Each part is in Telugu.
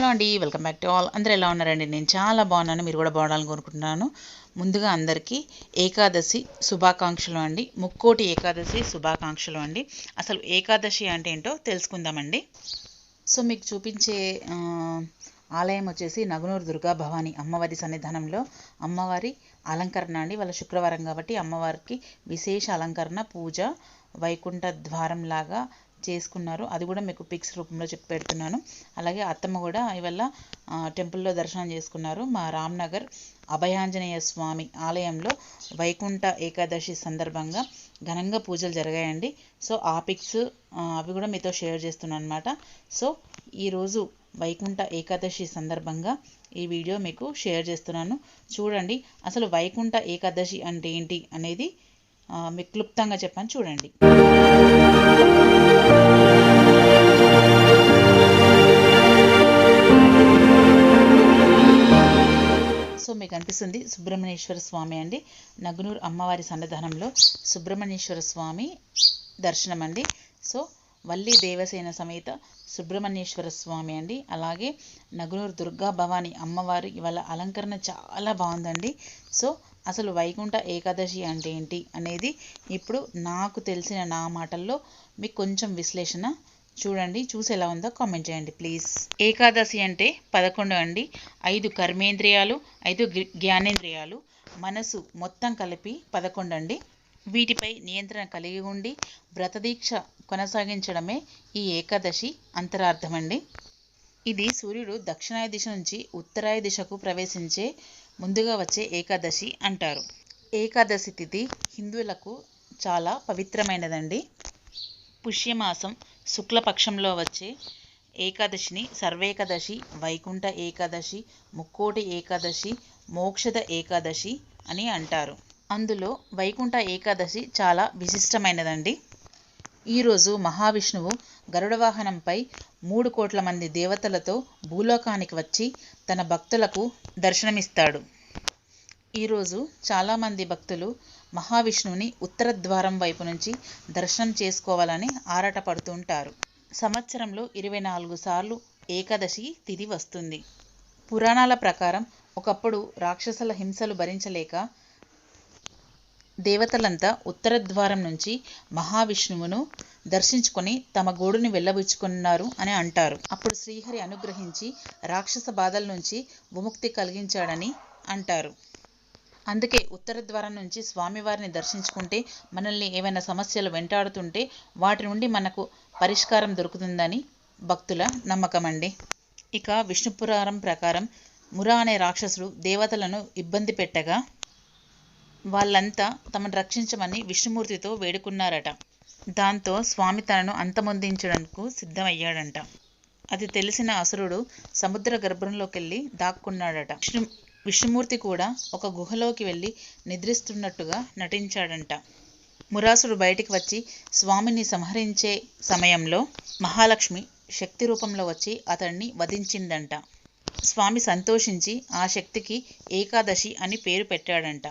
హలో అండి వెల్కమ్ బ్యాక్ టు ఆల్. అందరూ ఎలా ఉన్నారండి? నేను చాలా బాగున్నాను మీరు కూడా బాగుండాలని కోరుకుంటున్నాను. ముందుగా అందరికీ ఏకాదశి శుభాకాంక్షలు అండి. ముక్కోటి ఏకాదశి శుభాకాంక్షలు అండి. అసలు ఏకాదశి అంటే ఏంటో తెలుసుకుందామండి. సో మీకు చూపించే ఆలయం వచ్చేసి నగునూరు దుర్గా భవాని అమ్మవారి సన్నిధానంలో అమ్మవారి అలంకరణ అండి. వాళ్ళ శుక్రవారం కాబట్టి అమ్మవారికి విశేష అలంకరణ పూజ వైకుంఠ ద్వారం లాగా చేసుకున్నారు. అది కూడా మీకు పిక్స్ రూపంలో చెప్పి పెడుతున్నాను. అలాగే అత్తమ్మ కూడా ఇవల్ల టెంపుల్లో దర్శనం చేసుకున్నారు. మా రామ్నగర్ అభయాంజనేయ స్వామి ఆలయంలో వైకుంఠ ఏకాదశి సందర్భంగా ఘనంగా పూజలు జరిగాయండి. సో ఆ పిక్స్ అవి కూడా మీతో షేర్ చేస్తున్నాను అనమాట సో ఈరోజు వైకుంఠ ఏకాదశి సందర్భంగా ఈ వీడియో మీకు షేర్ చేస్తున్నాను. చూడండి అసలు వైకుంఠ ఏకాదశి అంటే ఏంటి అనేది మీకు క్లుప్తంగా చెప్పాను. చూడండి. కనిపిస్తుంది. సుబ్రహ్మణ్యేశ్వర స్వామి అండి. నగునూరు అమ్మవారి సన్నిధానంలో సుబ్రహ్మణ్యేశ్వర స్వామి దర్శనం అండి సో వల్లి దేవసేన సమేత సుబ్రహ్మణ్యేశ్వర స్వామి అండి. అలాగే నగునూరు దుర్గా భవాని అమ్మవారి ఇవాళ అలంకరణ చాలా బాగుందండి. సో అసలు వైకుంఠ ఏకాదశి అంటే ఏంటి అనేది ఇప్పుడు నాకు తెలిసిన నా మాటల్లో మీకు కొంచెం విశ్లేషణ చూడండి చూసి ఎలా ఉందో కామెంట్ చేయండి ప్లీజ్ ఏకాదశి అంటే పదకొండు అండి. ఐదు కర్మేంద్రియాలు ఐదు జ్ఞానేంద్రియాలు. మనసు మొత్తం కలిపి పదకొండు అండి. వీటిపై నియంత్రణ కలిగి ఉండి వ్రతదీక్ష కొనసాగించడమే ఈ ఏకాదశి అంతరార్థమండి ఇది సూర్యుడు దక్షిణాయ దిశ నుంచి ఉత్తరాయ దిశకు ప్రవేశించే ముందుగా వచ్చే ఏకాదశి అంటారు. ఏకాదశి తిథి హిందువులకు చాలా పవిత్రమైనదండి. పుష్యమాసం శుక్లపక్షంలో వచ్చే ఏకాదశిని సర్వేకాదశి వైకుంఠ ఏకాదశి ముక్కోటి ఏకాదశి మోక్షద ఏకాదశి అని అంటారు. అందులో వైకుంఠ ఏకాదశి చాలా విశిష్టమైనదండి. ఈరోజు మహావిష్ణువు గరుడ వాహనంపై మూడు కోట్ల మంది దేవతలతో భూలోకానికి వచ్చి తన భక్తులకు దర్శనమిస్తాడు. ఈరోజు చాలామంది భక్తులు మహావిష్ణువుని ఉత్తర ద్వారం వైపు నుంచి దర్శనం చేసుకోవాలని ఆరాటపడుతుంటారు సంవత్సరంలో ఇరవై నాలుగు సార్లు ఏకాదశి తిథి వస్తుంది. పురాణాల ప్రకారం ఒకప్పుడు రాక్షసుల హింసలు భరించలేక దేవతలంతా ఉత్తర ద్వారం నుంచి మహావిష్ణువును దర్శించుకొని తమ గోడుని వెళ్ళబుచ్చుకున్నారు అని అంటారు. అప్పుడు శ్రీహరి అనుగ్రహించి రాక్షస బాధల నుంచి విముక్తి కలిగించాడని అంటారు. అందుకే ఉత్తర ద్వారం నుంచి స్వామివారిని దర్శించుకుంటే మనల్ని ఏమైనా సమస్యలు వెంటాడుతుంటే వాటి నుండి మనకు పరిష్కారం దొరుకుతుందని భక్తుల నమ్మకం అండి ఇక విష్ణుపురాణం ప్రకారం మురా అనే రాక్షసుడు దేవతలను ఇబ్బంది పెట్టగా వాళ్ళంతా తమను రక్షించమని విష్ణుమూర్తితో వేడుకున్నారట. దాంతో స్వామి తనను అంతమొందించడానికి సిద్ధమయ్యాడంట. అది తెలిసిన అసురుడు సముద్ర గర్భంలోకి వెళ్ళి దాక్కున్నాడట. విష్ణు విష్ణుమూర్తి కూడా ఒక గుహలోకి వెళ్ళి నిద్రిస్తున్నట్టుగా నటించాడంట. మురాసుడు బయటికి వచ్చి స్వామిని సంహరించే సమయంలో మహాలక్ష్మి శక్తి రూపంలో వచ్చి అతన్ని వధించిందంట. స్వామి సంతోషించి ఆ శక్తికి ఏకాదశి అని పేరు పెట్టాడంట.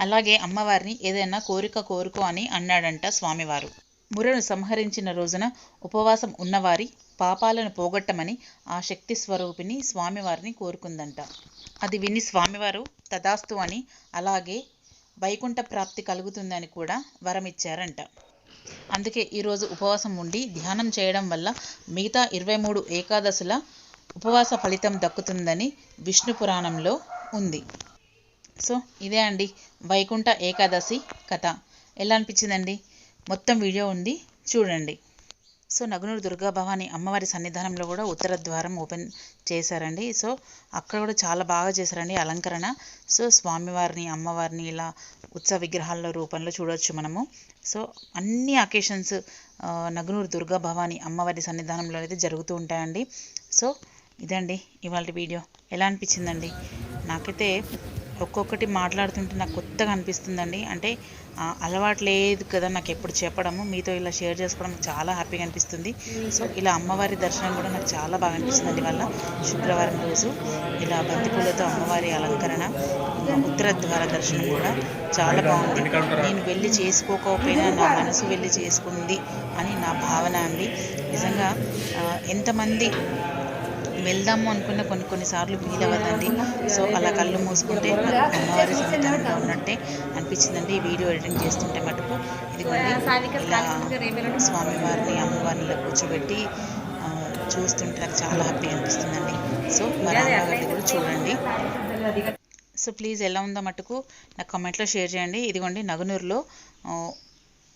అలాగే అమ్మవారిని ఏదైనా కోరిక కోరుకో అని అన్నాడంట స్వామివారు. మురను సంహరించిన రోజున ఉపవాసం ఉన్నవారి పాపాలను పోగొట్టమని ఆ శక్తి స్వరూపిణి స్వామివారిని కోరుకుందంట. అది విని స్వామివారు తదాస్తు అని అలాగే వైకుంఠ ప్రాప్తి కలుగుతుందని కూడా వరమిచ్చారంట. అందుకే ఈరోజు ఉపవాసం ఉండి ధ్యానం చేయడం వల్ల మిగతా ఇరవై మూడు ఏకాదశుల ఉపవాస ఫలితం దక్కుతుందని విష్ణు పురాణంలో ఉంది. సో ఇదే అండి వైకుంఠ ఏకాదశి కథ. ఎలా అనిపించిందండి? మొత్తం వీడియో ఉంది చూడండి. సో నగునూరు దుర్గా భవాని అమ్మవారి సన్నిధానంలో కూడా ఉత్తర ద్వారం ఓపెన్ చేశారండి. సో అక్కడ కూడా చాలా బాగా చేశారండి అలంకరణ. సో స్వామివారిని అమ్మవారిని ఇలా ఉత్సవ విగ్రహాల రూపంలో చూడవచ్చు మనము. సో అన్ని అకేషన్స్ నగునూరు దుర్గా భవాని అమ్మవారి సన్నిధానంలో అయితే జరుగుతూ ఉంటాయండి. సో ఇదండి ఇవాళ వీడియో. ఎలా అనిపించిందండి? నాకైతే ఒక్కొక్కటి మాట్లాడుతుంటే నాకు కొత్తగా అనిపిస్తుందండి. అంటే అలవాటు లేదు కదా నాకు ఎప్పుడు చెప్పడము మీతో ఇలా షేర్ చేసుకోవడం చాలా హ్యాపీగా అనిపిస్తుంది. సో ఇలా అమ్మవారి దర్శనం కూడా నాకు చాలా బాగా అనిపిస్తుంది వల్ల. శుక్రవారం రోజు ఇలా బంతిపూలతో అమ్మవారి అలంకరణ ఇంకా ఉత్తర ద్వార దర్శనం కూడా చాలా బాగుంది. నేను వెళ్ళి చేసుకోకపోయినా నా మనసు వెళ్ళి చేసుకుంది అని నా భావన అండి. నిజంగా ఎంతమంది వెళ్దాము అనుకున్న కొన్ని కొన్నిసార్లు వీలు అవ్వదండి. సో అలా కళ్ళు మూసుకుంటే అమ్మవారి సన్నిధానంలో ఉన్నట్టే అనిపించిందండి. ఈ వీడియో ఎడిటింగ్ చేస్తుంటే మటుకు. ఇదిగోండి స్వామి స్వామివారిని అమ్మవారిని కూర్చోబెట్టి చూస్తుంటే నాకు చాలా హ్యాపీ అనిపిస్తుందండి. సో మరి కూడా చూడండి. సో ప్లీజ్ ఎలా ఉందో మటుకు నాకు కామెంట్లో షేర్ చేయండి. ఇదిగోండి నగనూరులో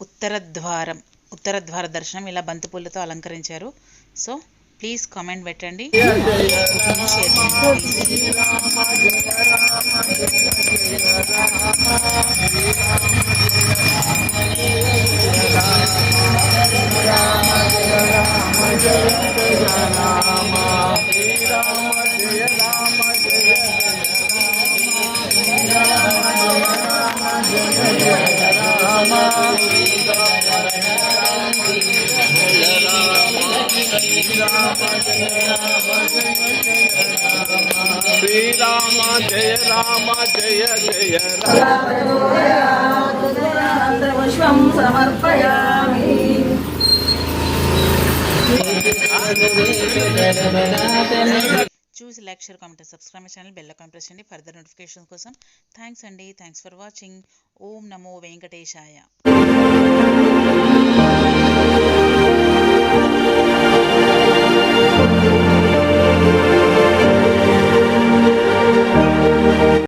ఉత్తర ద్వారం ఉత్తర ద్వార దర్శనం ఇలా బంతిపూలతో అలంకరించారు. సో ప్లీజ్ కామెంట్ పెట్టండి. షేర్ చేయండి. శ్రీరామ జయ రామ జయ జయ రామ సమర్పయామి చూసి like share comment subscribe channel bell icon press చేయండి ఫర్దర్ నోటిఫికేషన్ కోసం. థ్యాంక్స్ అండి. Thanks for watching. ఓం నమో వెంకటేశాయ.